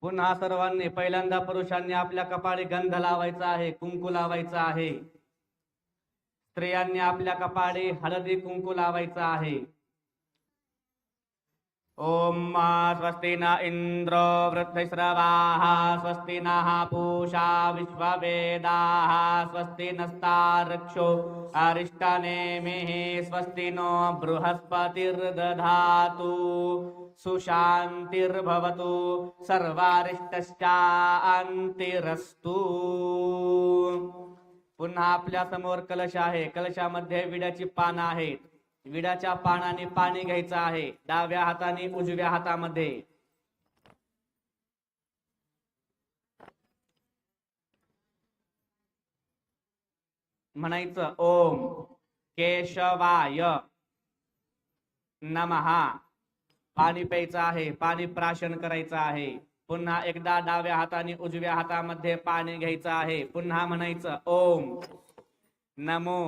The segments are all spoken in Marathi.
पुन्हा सर्वांनी पहिल्यांदा पुरुषांनी आपल्या कपाळी गंध लावायचा आहे कुंकू लावायचा आहे. स्त्रियांनी आपल्या कपाळी हळदी कुंकू लावायचा आहे. ओम मा स्वस्ति न इंद्र वृद्धश्रवाः स्वस्ति नः पूषा विश्ववेदाः स्वस्ति नस्तार्क्षो अरिष्टनेमिः स्वस्ति नो बृहस्पतिर्दधातु. सुशान्तिर्भवतु सर्वारिष्टश्चान्तिरस्तु। पुन्हा आपल्यासमोर कलश आहे. कलशामध्ये विड्याची पानं आहेत. विड्याच्या पानाने पाणी घ्यायचं आहे. डाव्या हाताने उजव्या हातामध्ये. म्हणायचं ओम केशवाय नमहा पाणी प्यायचं आहे पाणी प्राशन करायचं आहे. पुन्हा एकदा डाव्या हाताने उजव्या हातामध्ये पाणी घ्यायचं आहे. पुन्हा म्हणायचं ओम नमो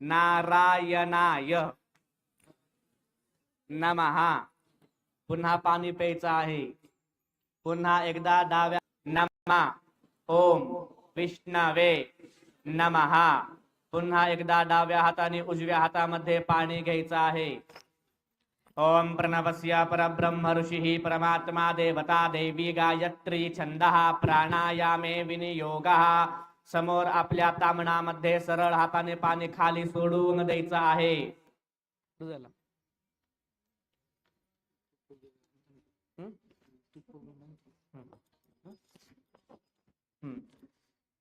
नारायणाय. नमहा पुन्हा पाणी प्यायचं आहे. पुन्हा एकदा डाव्या नमा. ओम विष्णवे नमहा पुन्हा एकदा डाव्या हाताने उजव्या हातामध्ये पाणी घ्यायचं आहे. ओम प्रणवस्य परब्रह्म ऋषी परमात्मा देवता देवी गायत्री छंदः प्राणायामे विनियोगः। समोर आपल्या तामणामध्ये सरळ हाताने पाणी खाली सोडून द्यायचं आहे.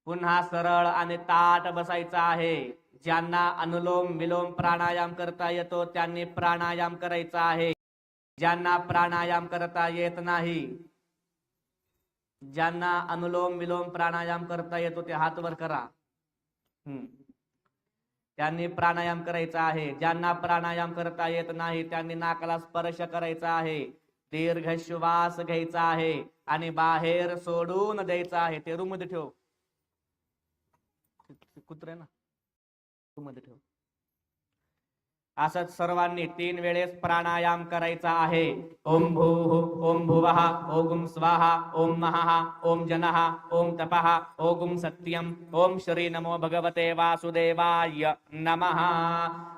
पुन्हा सरळ आणि ताट बसायचं आहे. ज्यांना अनुलोम विलोम प्राणायाम करता येतो त्यांनी प्राणायाम करायचा आहे. ज्यांना प्राणायाम करता येत नाही ज्यांना अनुलोम विलोम प्राणायाम करता येतो ते हात वर करा. त्यांनी प्राणायाम करायचा आहे. ज्यांना प्राणायाम करता येत नाही त्यांनी नाकाला स्पर्श करायचा आहे. दीर्घ श्वास घ्यायचा आहे आणि बाहेर सोडून द्यायचा आहे. ते रूममध्ये ठेव. कुत्रे ना. मध्ये ठेव. असंच सर्वांनी तीन वेळेस प्राणायाम करायचा आहे. ओम भू ओम भुवः ओगुम स्वाहा ओम महा ओम जनः ओम तपः ओगुम सत्यम ओम श्री नमो भगवते वासुदेवाय नमः.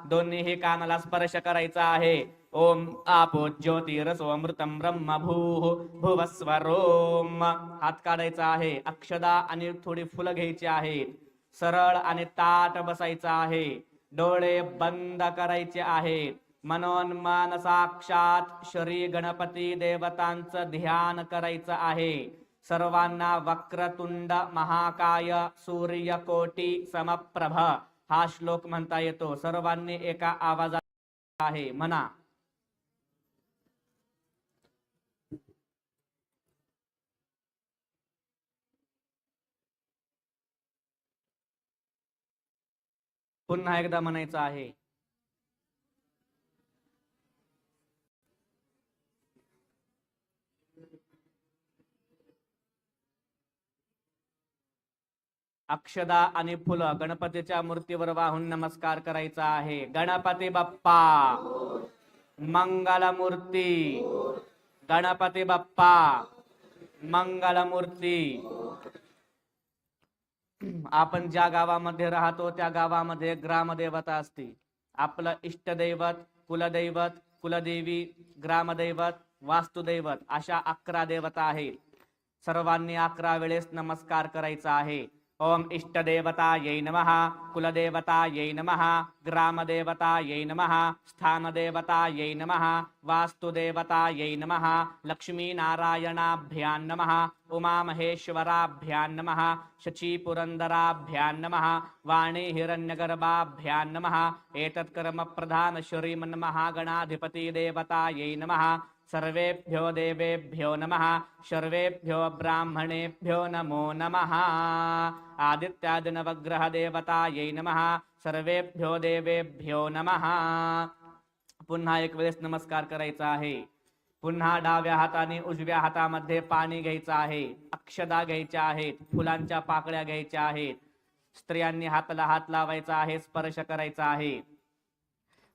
दोन्हीही कानाला स्पर्श करायचा आहे. ओम आपो ज्योतिरसो अमृतम ब्रह्म भू भुवस्वरोम. हात काढायचा आहे. अक्षदा आणि थोडी फुलं घ्यायची आहेत. सरळ आणि ताट बसायचं आहे. डोळे बंद करायचे आहेत म्हणून मन साक्षात श्री गणपती देवतांचं ध्यान करायचं आहे. सर्वांना वक्रतुंड महाकाय सूर्यकोटी समप्रभ हा श्लोक म्हणता येतो. सर्वांनी एका आवाजात आहे. म्हणा. पुन्हा एकदा म्हणायचं आहे. अक्षदा आणि फुलं गणपतीच्या मूर्तीवर वाहून नमस्कार करायचा आहे. गणपती बाप्पा. मंगलमूर्ती. गणपती बाप्पा. मंगलमूर्ती. आपण ज्या गावामध्ये राहतो त्या गावामध्ये ग्रामदेवता असते आपलं इष्टदैवत कुलदैवत कुलदेवी ग्रामदैवत वास्तुदैवत अशा अकरा देवता आहेत. सर्वांनी अकरा वेळेस नमस्कार करायचा आहे. ॐ इष्टदेवतायै नमः कुलदेवतायै नमः ग्रामदेवतायै नमः स्थानदेवतायै नमः वास्तुदेवतायै नमः लक्ष्मीनारायणाभ्यां नमः उमामहेश्वराभ्यां नमः शचीपुरन्दराभ्यां नमः वाणिहिगर्भाभ्यां नमः एतत्कर्मप्रधानश्रीमन्महागणाधिपतिदेवतायै नमः सर्वेभ्यो देवेभ्यो नमः सर्वेभ्यो ब्राह्मणेभ्यो नमो नमः। आदित्यादिनवग्रहदेवतायै नमः सर्वेभ्यो देवेभ्यो नमः। पुन्हा एक वेळेस नमस्कार करायचा आहे. पुन्हा डाव्या हाताने उजव्या हातामध्ये पाणी घ्यायचं आहे. अक्षदा घ्यायच्या आहेत फुलांच्या पाकळ्या घ्यायच्या आहेत. स्त्रियांनी हाताला हात लावायचा आहे स्पर्श करायचा आहे.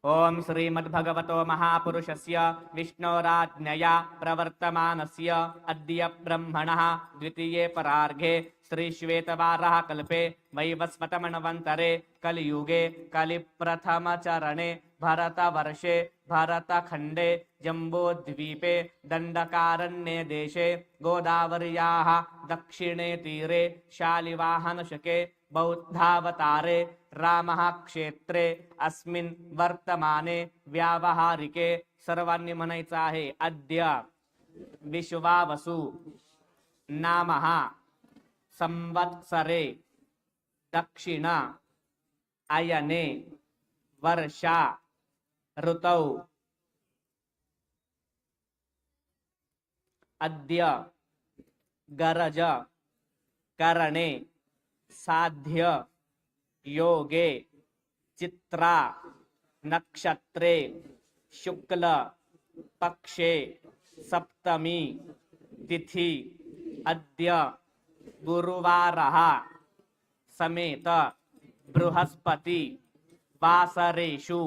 ಓಂ ಶ್ರೀಮದ್ಭಗವತೋ ಮಹಾಪುರುಷಸ್ಯ ವಿಷ್ಣೋರಾಜ್ಞೆಯ ಪ್ರವರ್ತಮಾನಸ್ಯ ಅದ್ಯ ಬ್ರಹ್ಮಣಃ ದ್ವಿತೀಯೇ ಪರಾರ್ಘೆ ಶ್ರೀಶ್ವೇತವಾರಃ ಕಲ್ಪೆ ವೈವಸ್ವತಮಣವಂತರೆ ಕಲಿಯುಗೆ ಕಲಿಪ್ರಥಮಚರಣೆ ಭರತವರ್ಷೆ ಭರತಖಂಡೆ ಜಂಬೋದ್ವೀಪೆ ದಂಡಕಾರಣ್ಯೆ ದೇಶೆ ಗೋದಾವರ್ಯಾಃ ದಕ್ಷಿಣೆ ತೀರೆ ಶಾಲಿವಾಹನಶಕೆ बौद्धावतारे रामः क्षेत्रे अस्मिन् वर्तमाने व्यावहारिके सर्वांनी म्हणायचं आहे अद्य विश्वावसु नामः संवत्सरे दक्षिण अयने वर्षा ऋतौ। अद्य गरज करणे साध्य, योगे, चित्रा, नक्षत्रे, शुक्ल, पक्षे, सप्तमी, तिथि, अद्य, गुरुवारः, समेत, बृहस्पति, वासरेषु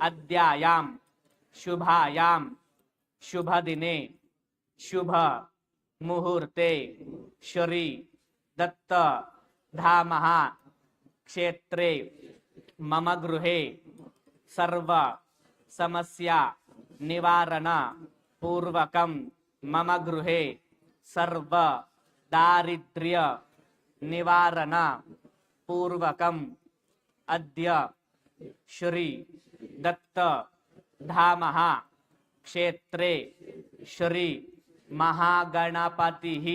अद्यायां शुभायां, शुभदिने शुभ मुहूर्ते श्री, दत्त धामः क्षेत्रे मम गृहे सर्व समस्या निवारण पूर्वकं मम गृहे सर्व दारिद्र्य निवारण पूर्वकम् अद्य श्री दत्त धामः क्षेत्रे श्री महागणपतिः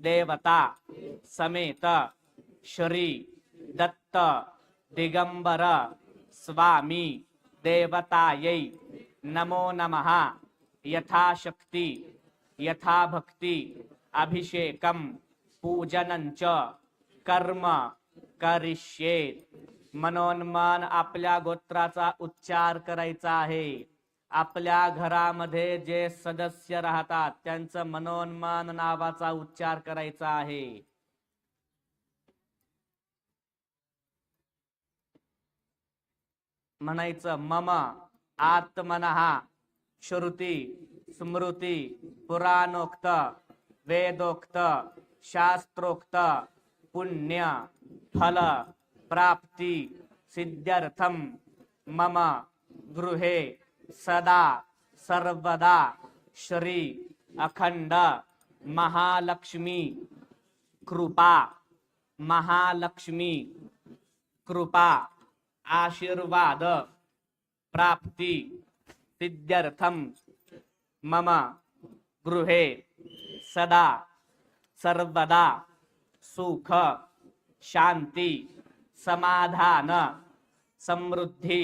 देवता समेत श्री दत्त दिगंबर स्वामी देवतायै नमो नमः यथाशक्ति यथाभक्ति अभिषेकं पूजनंच कर्म करिष्ये मनोन्मान आपल्या गोत्राचा उच्चार करायचा आहे. आपल्या घरामध्ये जे सदस्य राहतात त्यांचं मनोन्मान नावाचा उच्चार करायचा आहे. म्हणायचं मम आत्मनहा श्रुती स्मृती पुराणोक्त वेदोक्त शास्त्रोक्त पुण्य फल प्राप्ती सिद्ध्यर्थम मम गृहे सदा सर्वदा श्री अखंड महालक्ष्मी कृपा महालक्ष्मी कृपा आशीर्वाद प्राप्ती सिद्ध्यर्थम मम गृहे सदा सर्वदा सुख शांती समाधान समृद्धी